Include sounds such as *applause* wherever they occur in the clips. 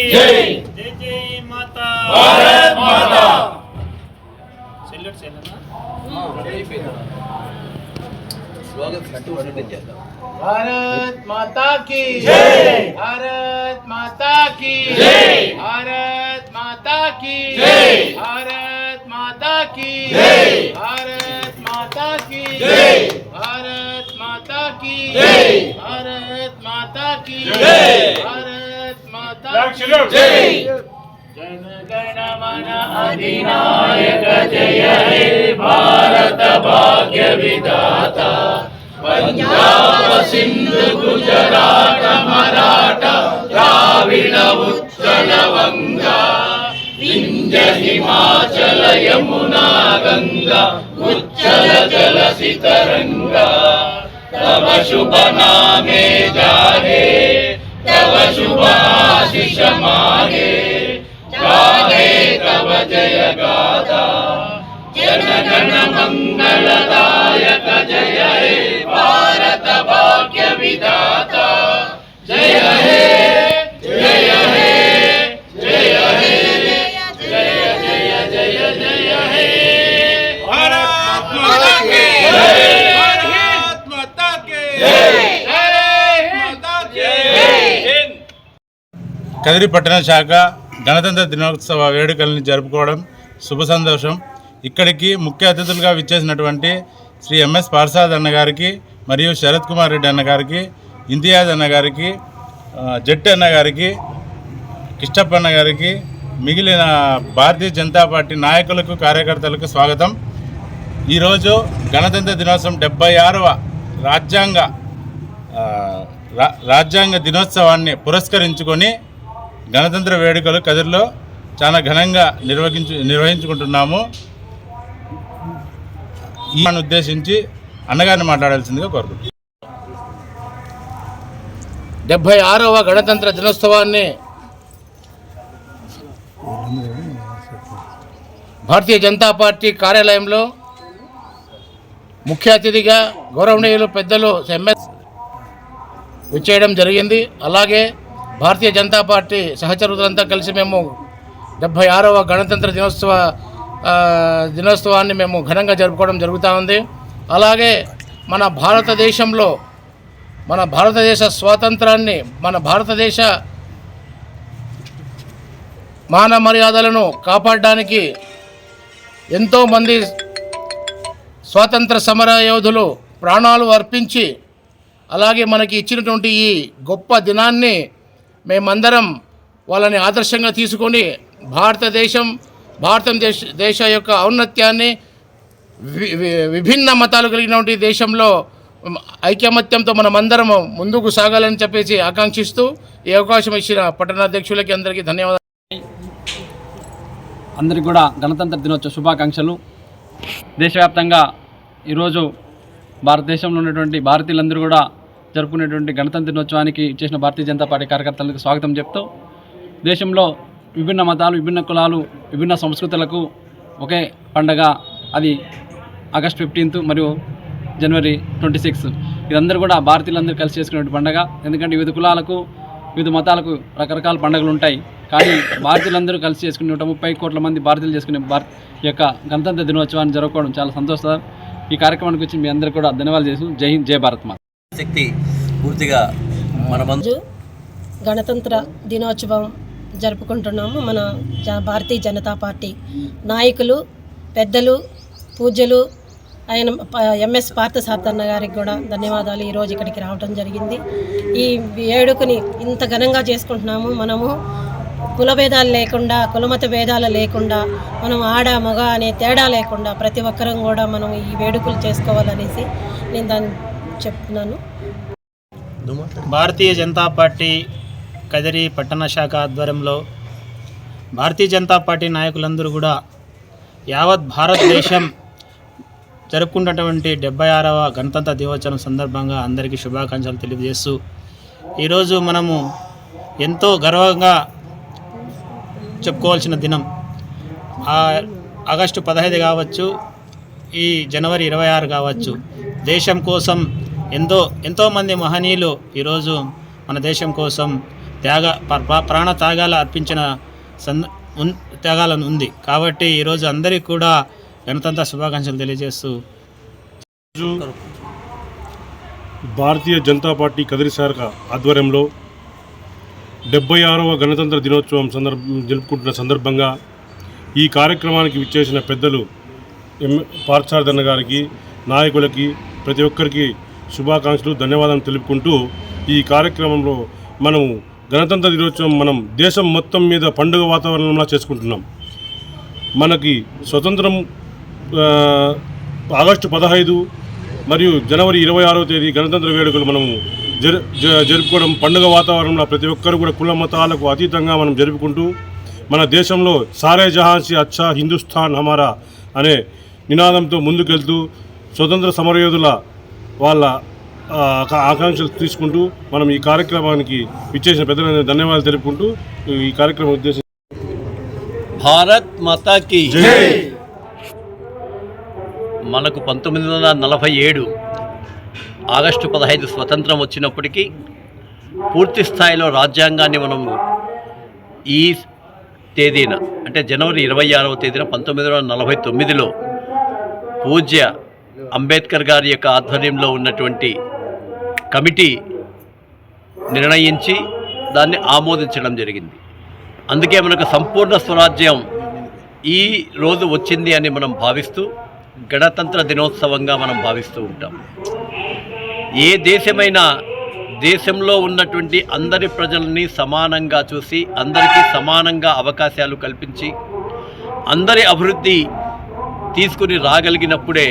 माता की जय जय माता भारत माता సెల్యూట్ చేయాలన్నా भारत माता की जय भारत माता की जय भारत माता की जय भारत माता की जय भारत माता की जय भारत माता की जय भारत माता की जय भारत అధ్యక్షులు జనగణమన అధినాయక జయ. భారత భాగ్య విధాత పంజాబ్ సింధు గుజరాట మరాఠ ద్రావిడ ఉత్కల వంగ హిమాచల యమునా గంగ ఉచ్చల జల సితరంగ తమ శుభ నామే జారే तव शुभाशिष मागे गाहे तव जय गाथा जनगण मंगलदायक जय కదిరి పట్టణ శాఖ గణతంత్ర దినోత్సవ వేడుకల్ని జరుపుకోవడం శుభ సంతోషం. ఇక్కడికి ముఖ్య అతిథులుగా విచ్చేసినటువంటి శ్రీ ఎంఎస్ పార్సాద్ అన్నగారికి మరియు శరత్ కుమార్ రెడ్డి అన్న గారికి ఇంతియాజ్ అన్నగారికి అన్నగారికి జట్టి కిష్టప్ప అన్న గారికి మిగిలిన భారతీయ జనతా పార్టీ నాయకులకు కార్యకర్తలకు స్వాగతం. ఈరోజు గణతంత్ర దినోత్సవం డెబ్బై ఆరవ రాజ్యాంగ రా- రాజ్యాంగ దినోత్సవాన్ని పురస్కరించుకొని గణతంత్ర వేడుకలు కదిరిలో చాలా ఘనంగా నిర్వహించు నిర్వహించుకుంటున్నాము. ఈ ఉద్దేశించి అన్నగారిని మాట్లాడాల్సిందిగా కోరుకుంటున్నాను. డెబ్భై ఆరవ గణతంత్ర దినోత్సవాన్ని భారతీయ జనతా పార్టీ కార్యాలయంలో ముఖ్య అతిథిగా గౌరవనీయులు పెద్దలు ఎంఎస్ విచ్చేయడం జరిగింది. అలాగే భారతీయ జనతా పార్టీ సహచరులంతా కలిసి మేము డెబ్భై ఆరవ గణతంత్ర దినోత్సవ దినోత్సవాన్ని మేము ఘనంగా జరుపుకోవడం జరుగుతూ ఉంది. అలాగే మన భారతదేశంలో మన భారతదేశ స్వాతంత్రాన్ని మన భారతదేశ మాన మర్యాదలను కాపాడడానికి ఎంతోమంది స్వాతంత్ర సమర యోధులు ప్రాణాలు అర్పించి అలాగే మనకి ఇచ్చినటువంటి ఈ గొప్ప దినాన్ని మేమందరం వాళ్ళని ఆదర్శంగా తీసుకొని భారతదేశం భారతదేశ దేశ యొక్క ఔన్నత్యాన్ని వి- విభిన్న మతాలు కలిగినటువంటి దేశంలో ఐకమత్యంతో మనమందరం ముందుకు సాగాలని చెప్పేసి ఆకాంక్షిస్తూ ఈ అవకాశం ఇచ్చిన పట్టణాధ్యక్షులకి అందరికీ ధన్యవాదాలు. అందరికి కూడా గణతంత్ర దినోత్సవ శుభాకాంక్షలు. దేశవ్యాప్తంగా ఈరోజు భారతదేశంలో ఉన్నటువంటి భారతీయులందరూ కూడా జరుపుకునేటువంటి గణతంత్ర దినోత్సవానికి చేసిన భారతీయ జనతా పార్టీ కార్యకర్తలకు స్వాగతం చెప్తూ దేశంలో విభిన్న మతాలు విభిన్న కులాలు విభిన్న సంస్కృతులకు ఒకే పండగ అది ఆగస్ట్ ఫిఫ్టీన్త్ మరియు జనవరి ట్వంటీ సిక్స్ ఇదందరూ కూడా భారతీయులందరూ కలిసి చేసుకునే పండగ. ఎందుకంటే వివిధ కులాలకు వివిధ మతాలకు రకరకాల పండుగలు ఉంటాయి. కానీ భారతీయులందరూ కలిసి చేసుకునే నూట ముప్పై కోట్ల మంది భారతీయులు చేసుకునే భారత్ యొక్క గణతంత్ర దినోత్సవాన్ని జరుపుకోవడం చాలా సంతోషం. ఈ కార్యక్రమానికి వచ్చి మీ అందరూ కూడా ధన్యవాదాలు చేసి జై హింద్ జై భారత్ మాత. శక్తి పూర్తిగా మన రోజు గణతంత్ర దినోత్సవం జరుపుకుంటున్నాము మన జ- భారతీయ జనతా పార్టీ నాయకులు పెద్దలు పూజలు ఆయన ప- ఎంఎస్ పార్థసార్థన్న గారికి కూడా ధన్యవాదాలు. ఈరోజు ఇక్కడికి రావడం జరిగింది. ఈ వేడుకని ఇంత ఘనంగా చేసుకుంటున్నాము. మనము కుల భేదాలు లేకుండా కులమత భేదాలు లేకుండా మనం ఆడ మగ అనే తేడా లేకుండా ప్రతి ఒక్కరం కూడా మనం ఈ వేడుకలు చేసుకోవాలనేసి నేను దాన్ని చెప్తున్నాను. భారతీయ జనతా పార్టీ కదిరి పట్టణ శాఖ ఆధ్వర్యంలో భారతీయ జనతా పార్టీ నాయకులందరూ కూడా యావత్ భారతదేశం జరుపుకున్నటువంటి డెబ్బై ఆరవ గణతంత్ర దినోత్సవం సందర్భంగా అందరికీ శుభాకాంక్షలు తెలియజేస్తూ ఈరోజు మనము ఎంతో గర్వంగా చెప్పుకోవాల్సిన దినం. ఆగస్టు పదహైదు కావచ్చు ఈ జనవరి ఇరవై ఆరు కావచ్చు. దేశం కోసం ఎంతో ఎంతోమంది మహనీయులు ఈరోజు మన దేశం కోసం త్యాగ ప్రాణ త్యాగాలు అర్పించిన సంద ఉన్- త్యాగాలను ఉంది. కాబట్టి ఈరోజు అందరికీ కూడా గణతంత్ర శుభాకాంక్షలు తెలియజేస్తూ భారతీయ జనతా పార్టీ కదిరి శాఖ ఆధ్వర్యంలో డెబ్బై ఆరవ గణతంత్ర దినోత్సవం సందర్భ జరుపుకుంటున్న సందర్భంగా ఈ కార్యక్రమానికి విచ్చేసిన పెద్దలు ఎం పార్థసారథన్న గారికి నాయకులకి ప్రతి ఒక్కరికి శుభాకాంక్షలు ధన్యవాదాలు తెలుపుకుంటూ ఈ కార్యక్రమంలో మనం గణతంత్ర దినోత్సవం మనం దేశం మొత్తం మీద పండుగ వాతావరణంలో చేసుకుంటున్నాం. మనకి స్వతంత్రం ఆగస్టు పదహైదు మరియు జనవరి ఇరవై ఆరో తేదీ గణతంత్ర వేడుకలు మనము జరు జ- జరుపుకోవడం పండుగ వాతావరణంలో ప్రతి ఒక్కరు కూడా కుల మతాలకు అతీతంగా మనం జరుపుకుంటూ మన దేశంలో సారే జహాన్సీ అచ్చా హిందుస్థాన్ హమారా అనే నినాదంతో ముందుకెళ్తూ స్వతంత్ర సమరయోధుల వాళ్ళ ఆకాంక్షలు తీసుకుంటూ మనం ఈ కార్యక్రమానికి విచ్చేసిన పెద్దల ధన్యవాదాలు తెలుపుకుంటూ ఈ కార్యక్రమం ఉద్దేశం భారత్ మాతాకి మనకు పంతొమ్మిది వందల నలభై ఏడు ఆగస్టు పదహైదు స్వతంత్రం వచ్చినప్పటికీ పూర్తి స్థాయిలో రాజ్యాంగాన్ని మనము ఈ తేదీన అంటే జనవరి ఇరవై ఆరవ తేదీన పంతొమ్మిది వందల నలభై తొమ్మిదిలో పూజ్య అంబేద్కర్ గారి యొక్క ఆధ్వర్యంలో ఉన్నటువంటి కమిటీ నిర్ణయించి దాన్ని ఆమోదించడం జరిగింది. అందుకే మనకు సంపూర్ణ స్వరాజ్యం ఈ రోజు వచ్చింది అని మనం భావిస్తూ గణతంత్ర దినోత్సవంగా మనం భావిస్తూ ఉంటాం. ఏ దేశమైనా దేశంలో ఉన్నటువంటి అందరి ప్రజల్ని సమానంగా చూసి అందరికీ సమానంగా అవకాశాలు కల్పించి అందరి అభివృద్ధి తీసుకుని రాగలిగినప్పుడే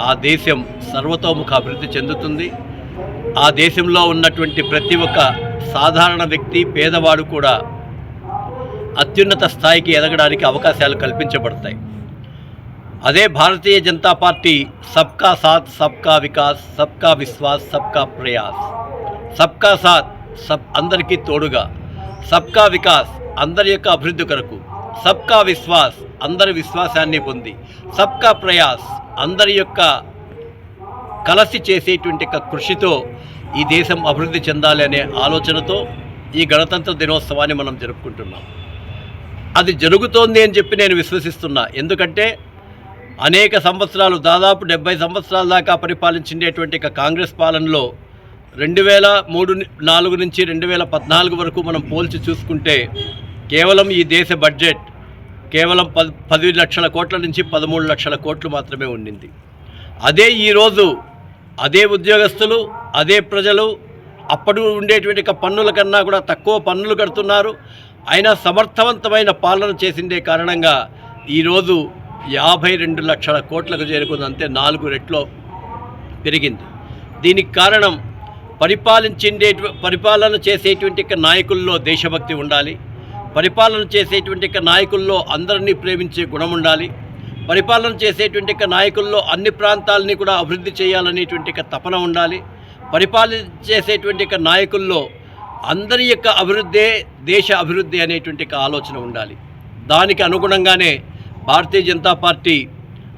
ఆ దేశం సర్వతోముఖ అభివృద్ధి చెందుతుంది. ఆ దేశంలో ఉన్నటువంటి ప్రతి ఒక్క సాధారణ వ్యక్తి పేదవాడు కూడా అత్యున్నత స్థాయికి ఎదగడానికి అవకాశాలు కల్పించబడతాయి. అదే భారతీయ జనతా పార్టీ సబ్కా సాత్ సబ్కా వికాస్ సబ్కా విశ్వాస్ సబ్కా ప్రయాస్. సబ్కా సాత్ సబ్ అందరికీ తోడుగా. సబ్కా వికాస్ అందరి యొక్క అభివృద్ధి కొరకు. సబ్కా విశ్వాస్ అందరి విశ్వాసాన్ని పొంది. సబ్కా ప్రయాస్ అందరి యొక్క కలసి చేసేటువంటి కృషితో ఈ దేశం అభివృద్ధి చెందాలి అనే ఆలోచనతో ఈ గణతంత్ర దినోత్సవాన్ని మనం జరుపుకుంటున్నాం. అది జరుగుతోంది అని చెప్పి నేను విశ్వసిస్తున్నా. ఎందుకంటే అనేక సంవత్సరాలు దాదాపు డెబ్బై సంవత్సరాల దాకా పరిపాలించేటువంటి ఒక కాంగ్రెస్ పాలనలో రెండు వేల మూడు నాలుగు నుంచి రెండు వేల పద్నాలుగు వరకు మనం పోల్చి చూసుకుంటే కేవలం ఈ దేశ బడ్జెట్ కేవలం పది పది లక్షల కోట్ల నుంచి పదమూడు లక్షల కోట్లు మాత్రమే ఉండింది. అదే ఈరోజు అదే ఉద్యోగస్తులు అదే ప్రజలు అప్పుడు ఉండేటువంటి పన్నుల కన్నా కూడా తక్కువ పన్నులు కడుతున్నారు. అయినా సమర్థవంతమైన పాలన చేసిండే కారణంగా ఈరోజు యాభై రెండు లక్షల కోట్లకు చేరుకుంది. అంతే నాలుగు రెట్లో పెరిగింది. దీనికి కారణం పరిపాలించిండే పరిపాలన చేసేటువంటి నాయకుల్లో దేశభక్తి ఉండాలి. పరిపాలన చేసేటువంటి నాయకుల్లో అందరినీ ప్రేమించే గుణం ఉండాలి. పరిపాలన చేసేటువంటి నాయకుల్లో అన్ని ప్రాంతాలని కూడా అభివృద్ధి చేయాలనేటువంటి తపన ఉండాలి. పరిపాలన చేసేటువంటి నాయకుల్లో అందరి యొక్క అభివృద్ధే దేశ అభివృద్ధి అనేటువంటి ఆలోచన ఉండాలి. దానికి అనుగుణంగానే భారతీయ జనతా పార్టీ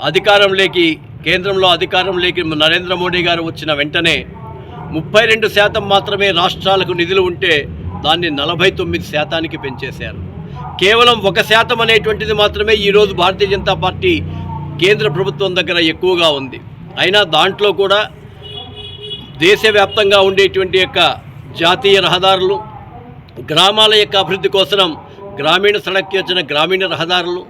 అధికారంలోకి కేంద్రంలో అధికారంలోకి నరేంద్ర మోడీ గారు వచ్చిన వెంటనే ముప్పై రెండు శాతం మాత్రమే రాష్ట్రాలకు నిధులు ఉంటే దాన్ని నలభై తొమ్మిది శాతానికి పెంచేశారు. కేవలం ఒక శాతం అనేటువంటిది మాత్రమే ఈరోజు భారతీయ జనతా పార్టీ కేంద్ర ప్రభుత్వం దగ్గర ఎక్కువగా ఉంది. అయినా దాంట్లో కూడా దేశవ్యాప్తంగా ఉండేటువంటి యొక్క జాతీయ రహదారులు గ్రామాల యొక్క అభివృద్ధి కోసం గ్రామీణ సడక్ వచ్చిన గ్రామీణ రహదారులు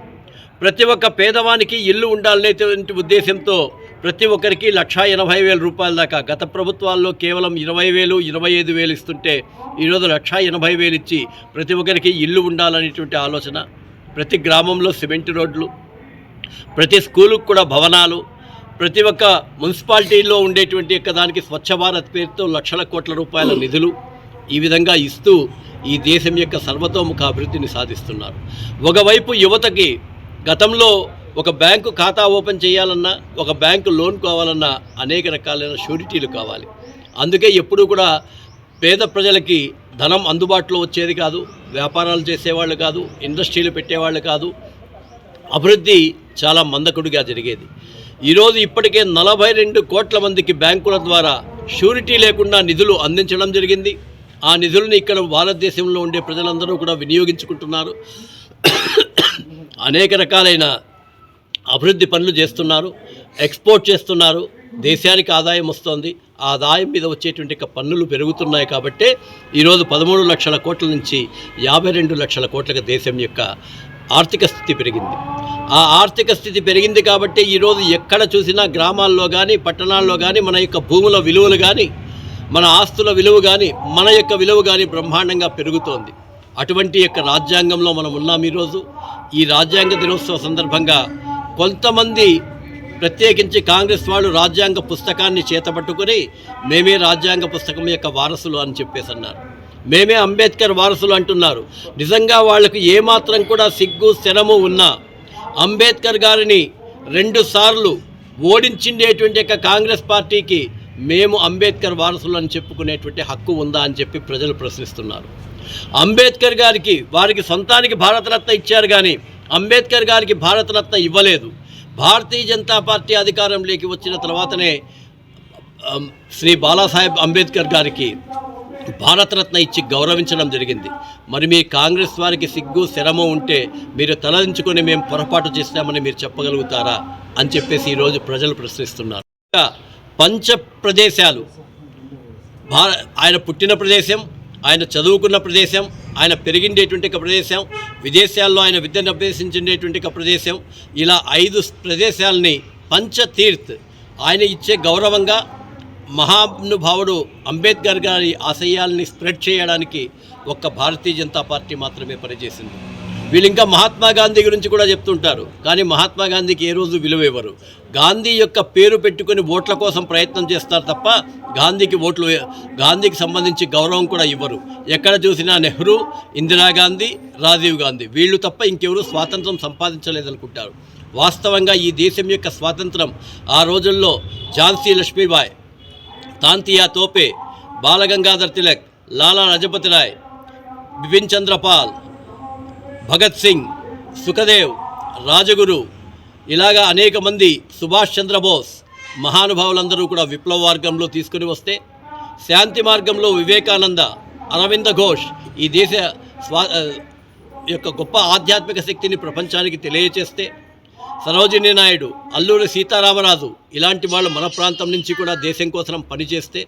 ప్రతి ఒక్క పేదవానికి ఇల్లు ఉండాలనేటువంటి ఉద్దేశంతో ప్రతి ఒక్కరికి లక్షా ఎనభై వేల రూపాయల దాకా. గత ప్రభుత్వాల్లో కేవలం ఇరవై వేలు ఇరవై ఐదు వేలు ఇస్తుంటే ఈరోజు లక్షా ఎనభై వేలు ఇచ్చి ప్రతి ఒక్కరికి ఇల్లు ఉండాలనేటువంటి ఆలోచన. ప్రతి గ్రామంలో సిమెంట్ రోడ్లు ప్రతి స్కూలుకు కూడా భవనాలు ప్రతి ఒక్క మున్సిపాలిటీలో ఉండేటువంటి యొక్క దానికి స్వచ్ఛ భారత్ పేరుతో లక్షల కోట్ల రూపాయల నిధులు ఈ విధంగా ఇస్తూ ఈ దేశం యొక్క సర్వతోముఖ అభివృద్ధిని సాధిస్తున్నారు. ఒకవైపు యువతకి గతంలో ఒక బ్యాంకు ఖాతా ఓపెన్ చేయాలన్నా ఒక బ్యాంకు లోన్ కావాలన్నా అనేక రకాలైన షూరిటీలు కావాలి. అందుకే ఎప్పుడూ కూడా పేద ప్రజలకి ధనం అందుబాటులో వచ్చేది కాదు వ్యాపారాలు చేసేవాళ్ళు కాదు ఇండస్ట్రీలు పెట్టేవాళ్ళు కాదు. అభివృద్ధి చాలా మందకుడిగా జరిగేది. ఈరోజు ఇప్పటికే నలభై రెండు కోట్ల మందికి బ్యాంకుల ద్వారా షూరిటీ లేకుండా నిధులు అందించడం జరిగింది. ఆ నిధులను ఇక్కడ భారతదేశంలో ఉండే ప్రజలందరూ కూడా వినియోగించుకుంటున్నారు. *coughs* అనేక రకాలైన అభివృద్ధి పనులు చేస్తున్నారు ఎక్స్పోర్ట్ చేస్తున్నారు దేశానికి ఆదాయం వస్తుంది. ఆదాయం మీద వచ్చేటువంటి పన్నులు పెరుగుతున్నాయి కాబట్టే ఈరోజు పదమూడు లక్షల కోట్ల నుంచి యాభై రెండు లక్షల కోట్లకు దేశం యొక్క ఆర్థిక స్థితి పెరిగింది. ఆ ఆర్థిక స్థితి పెరిగింది కాబట్టి ఈరోజు ఎక్కడ చూసినా గ్రామాల్లో కానీ పట్టణాల్లో కానీ మన యొక్క భూముల విలువలు కానీ మన ఆస్తుల విలువ కానీ మన యొక్క విలువ కానీ బ్రహ్మాండంగా పెరుగుతోంది. అటువంటి యొక్క రాజ్యాంగంలో మనం ఉన్నాం ఈరోజు. ఈ రాజ్యాంగ దినోత్సవ సందర్భంగా కొంతమంది ప్రత్యేకించి కాంగ్రెస్ వాళ్ళు రాజ్యాంగ పుస్తకాన్ని చేతపట్టుకొని మేమే రాజ్యాంగ పుస్తకం యొక్క వారసులు అని చెప్పేసి అన్నారు. మేమే అంబేద్కర్ వారసులు అంటున్నారు. నిజంగా వాళ్ళకు ఏమాత్రం కూడా సిగ్గు శరము ఉన్నా అంబేద్కర్ గారిని రెండు సార్లు ఓడించిండేటువంటి యొక్క కాంగ్రెస్ పార్టీకి మేము అంబేద్కర్ వారసులు అని చెప్పుకునేటువంటి హక్కు ఉందా అని చెప్పి ప్రజలు ప్రశ్నిస్తున్నారు. అంబేద్కర్ గారికి వారికి సొంతానికి భారతరత్న ఇచ్చారు కానీ అంబేద్కర్ గారికి భారతరత్న ఇవ్వలేదు. భారతీయ జనతా పార్టీ అధికారంలోకి వచ్చిన తర్వాతనే శ్రీ బాలాసాహెబ్ అంబేద్కర్ గారికి భారతరత్న ఇచ్చి గౌరవించడం జరిగింది. మరి మీ కాంగ్రెస్ వారికి సిగ్గు శ్రమ ఉంటే మీరు తలదించుకొని మేము పొరపాటు చేస్తామని మీరు చెప్పగలుగుతారా అని చెప్పేసి ఈరోజు ప్రజలు ప్రశ్నిస్తున్నారు. ఇంకా పంచ ప్రదేశాలు. భార ఆయన పుట్టిన ప్రదేశం ఆయన చదువుకున్న ప్రదేశం ఆయన పెరిగిండేటువంటి ఒక ప్రదేశం విదేశాల్లో ఆయన విద్యను అభ్యసించేటువంటి ఒక ప్రదేశం. ఇలా ఐదు ప్రదేశాలని పంచతీర్థ్ ఆయన ఇచ్చే గౌరవంగా మహానుభావుడు అంబేద్కర్ గారి ఆశయాల్ని స్ప్రెడ్ చేయడానికి ఒక్క భారతీయ జనతా పార్టీ మాత్రమే పనిచేసింది. వీళ్ళు ఇంకా మహాత్మా గాంధీ గురించి కూడా చెప్తుంటారు. కానీ మహాత్మా గాంధీకి ఏ రోజు విలువ ఇవ్వరు. గాంధీ యొక్క పేరు పెట్టుకొని ఓట్ల కోసం ప్రయత్నం చేస్తారు తప్ప గాంధీకి ఓట్లు గాంధీకి సంబంధించి గౌరవం కూడా ఇవ్వరు. ఎక్కడ చూసినా నెహ్రూ ఇందిరాగాంధీ రాజీవ్ గాంధీ. వీళ్ళు తప్ప ఇంకెవరు స్వాతంత్రం సంపాదించలేదనుకుంటారు. వాస్తవంగా ఈ దేశం యొక్క స్వాతంత్రం ఆ రోజుల్లో ఝాన్సీ లక్ష్మీబాయ్ తాంతియా తోపే బాలగంగాధర్ తిలక్ లాలా లజపతి రాయ్ బిపిన్ చంద్రపాల్ భగత్ సింగ్ సుఖదేవ్ రాజగురు ఇలాగా అనేక మంది సుభాష్ చంద్రబోస్ మహానుభావులందరూ కూడా విప్లవ మార్గంలో తీసుకుని వస్తే శాంతి మార్గంలో వివేకానంద అరవింద ఘోష్ ఈ దేశ స్వా యొక్క గొప్ప ఆధ్యాత్మిక శక్తిని ప్రపంచానికి తెలియచేస్తే సరోజినీ నాయుడు అల్లూరి సీతారామరాజు ఇలాంటి వాళ్ళు మన ప్రాంతం నుంచి కూడా దేశం కోసం పనిచేస్తే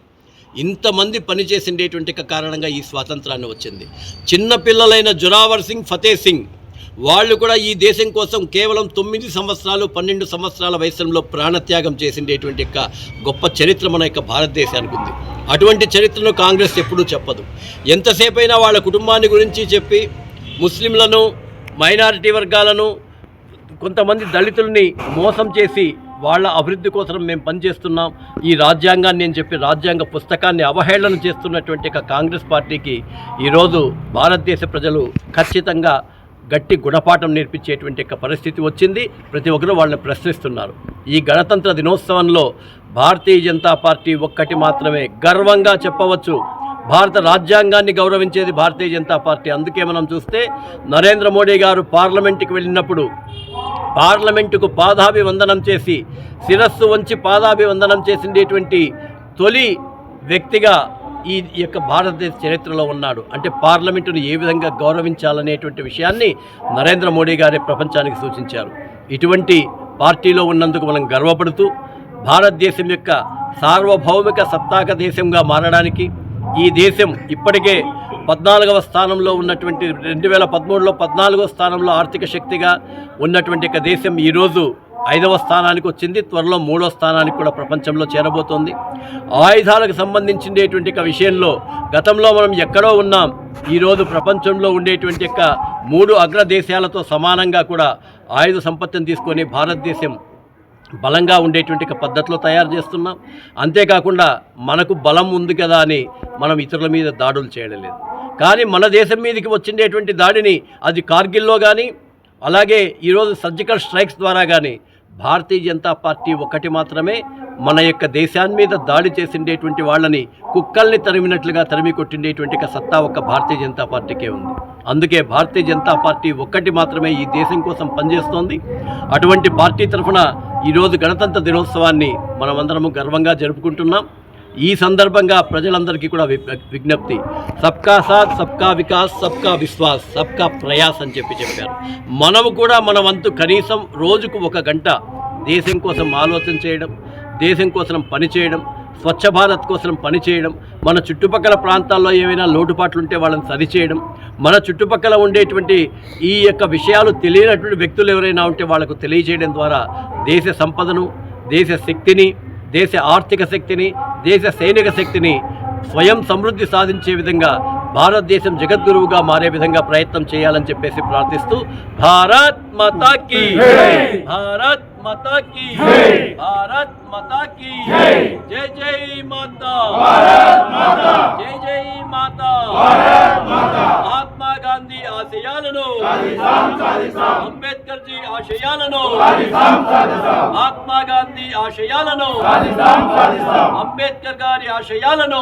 ఇంతమంది పనిచేసిండేటువంటి కారణంగా ఈ స్వాతంత్రాన్ని వచ్చింది. చిన్నపిల్లలైన జురావర్ సింగ్ ఫతే సింగ్ వాళ్ళు కూడా ఈ దేశం కోసం కేవలం తొమ్మిది సంవత్సరాలు పన్నెండు సంవత్సరాల వయసులో ప్రాణత్యాగం చేసిండేటువంటి యొక్క గొప్ప చరిత్ర మన యొక్క భారతదేశానికి ఉంది. అటువంటి చరిత్రను కాంగ్రెస్ ఎప్పుడూ చెప్పదు. ఎంతసేపైనా వాళ్ళ కుటుంబాన్ని గురించి చెప్పి ముస్లింలను మైనారిటీ వర్గాలను కొంతమంది దళితుల్ని మోసం చేసి వాళ్ళ అభివృద్ధి కోసం మేము పనిచేస్తున్నాం. ఈ రాజ్యాంగాన్ని నేను చెప్పి రాజ్యాంగ పుస్తకాన్ని అవహేళన చేస్తున్నటువంటి ఒక కాంగ్రెస్ పార్టీకి ఈరోజు భారతదేశ ప్రజలు ఖచ్చితంగా గట్టి గుణపాఠం నేర్పించేటువంటి ఒక పరిస్థితి వచ్చింది. ప్రతి ఒక్కరూ వాళ్ళని ప్రశ్నిస్తున్నారు. ఈ గణతంత్ర దినోత్సవంలో భారతీయ జనతా పార్టీ ఒక్కటి మాత్రమే గర్వంగా చెప్పవచ్చు. భారత రాజ్యాంగాన్ని గౌరవించేది భారతీయ జనతా పార్టీ. అందుకే మనం చూస్తే నరేంద్ర మోడీ గారు పార్లమెంటుకి వెళ్ళినప్పుడు పార్లమెంటుకు పాదాభివందనం చేసి శిరస్సు వంచి పాదాభివందనం చేసిండేటువంటి తొలి వ్యక్తిగా ఈ యొక్క భారతదేశ చరిత్రలో ఉన్నాడు. అంటే పార్లమెంటును ఏ విధంగా గౌరవించాలనేటువంటి విషయాన్ని నరేంద్ర మోడీ గారే ప్రపంచానికి సూచించారు. ఇటువంటి పార్టీలో ఉన్నందుకు మనం గర్వపడుతూ భారతదేశం యొక్క సార్వభౌమిక సత్తాక దేశంగా మారడానికి ఈ దేశం ఇప్పటికే పద్నాలుగవ స్థానంలో ఉన్నటువంటి రెండు వేల పదమూడులో పద్నాలుగవ స్థానంలో ఆర్థిక శక్తిగా ఉన్నటువంటి ఒక దేశం ఈరోజు ఐదవ స్థానానికి వచ్చింది. త్వరలో మూడో స్థానానికి కూడా ప్రపంచంలో చేరబోతోంది. ఆయుధాలకు సంబంధించినటువంటి విషయంలో గతంలో మనం ఎక్కడో ఉన్నాం. ఈరోజు ప్రపంచంలో ఉండేటువంటి యొక్క మూడు అగ్ర దేశాలతో సమానంగా కూడా ఆయుధ సంపత్తిని తీసుకొని భారతదేశం బలంగా ఉండేటువంటి పద్ధతిలో తయారు చేస్తున్నాం. అంతేకాకుండా మనకు బలం ఉంది కదా అని మనం ఇతరుల మీద దాడులు చేయడం లేదు. కానీ మన దేశం మీదకి వచ్చిండేటువంటి దాడిని అది కార్గిల్లో కానీ అలాగే ఈరోజు సర్జికల్ స్ట్రైక్స్ ద్వారా కానీ భారతీయ జనతా పార్టీ ఒకటి మాత్రమే మన యొక్క దేశాన్ని మీద దాడి చేసిండేటువంటి వాళ్ళని కుక్కల్ని తరిమినట్లుగా తరిమి కొట్టిండేటువంటి సత్తా ఒక భారతీయ జనతా పార్టీకే ఉంది. అందుకే భారతీయ జనతా పార్టీ ఒక్కటి మాత్రమే ఈ దేశం కోసం పనిచేస్తోంది. అటువంటి పార్టీ తరఫున ఈరోజు గణతంత్ర దినోత్సవాన్ని మనమందరము గర్వంగా జరుపుకుంటున్నాం. ఈ సందర్భంగా ప్రజలందరికీ కూడా విజ్ఞప్తి. సబ్కా సాత్ సబ్కా వికాస్ సబ్కా విశ్వాస్ సబ్కా ప్రయాస్ అని చెప్పి చెప్పారు. మనము కూడా మన వంతు కనీసం రోజుకు ఒక గంట దేశం కోసం ఆలోచన చేయడం దేశం కోసం పనిచేయడం స్వచ్ఛ భారత్ కోసం పనిచేయడం మన చుట్టుపక్కల ప్రాంతాల్లో ఏవైనా లోటుపాట్లు ఉంటే వాళ్ళని సరిచేయడం మన చుట్టుపక్కల ఉండేటువంటి ఈ యొక్క విషయాలు తెలియనటువంటి వ్యక్తులు ఎవరైనా ఉంటే వాళ్ళకు తెలియజేయడం ద్వారా దేశ సంపదను దేశ శక్తిని దేశ ఆర్థిక శక్తిని దేశ సైనిక శక్తిని స్వయం సమృద్ధి సాధించే విధంగా భారతదేశం జగద్గురువుగా మారే విధంగా ప్రయత్నం చేయాలని చెప్పేసి ప్రార్థిస్తూ భారత్ మాతా కీ భారత్ మాతా కీ భారత్ మాతా కీ జై! జై మాతా! జై జై మాతా! మహాత్మా గాంధీ ఆశయాలను అంబేద్కర్ జీ ఆశయాలను మహాత్మా గాంధీ ఆశయాలను అంబేద్కర్ గారి ఆశయాలను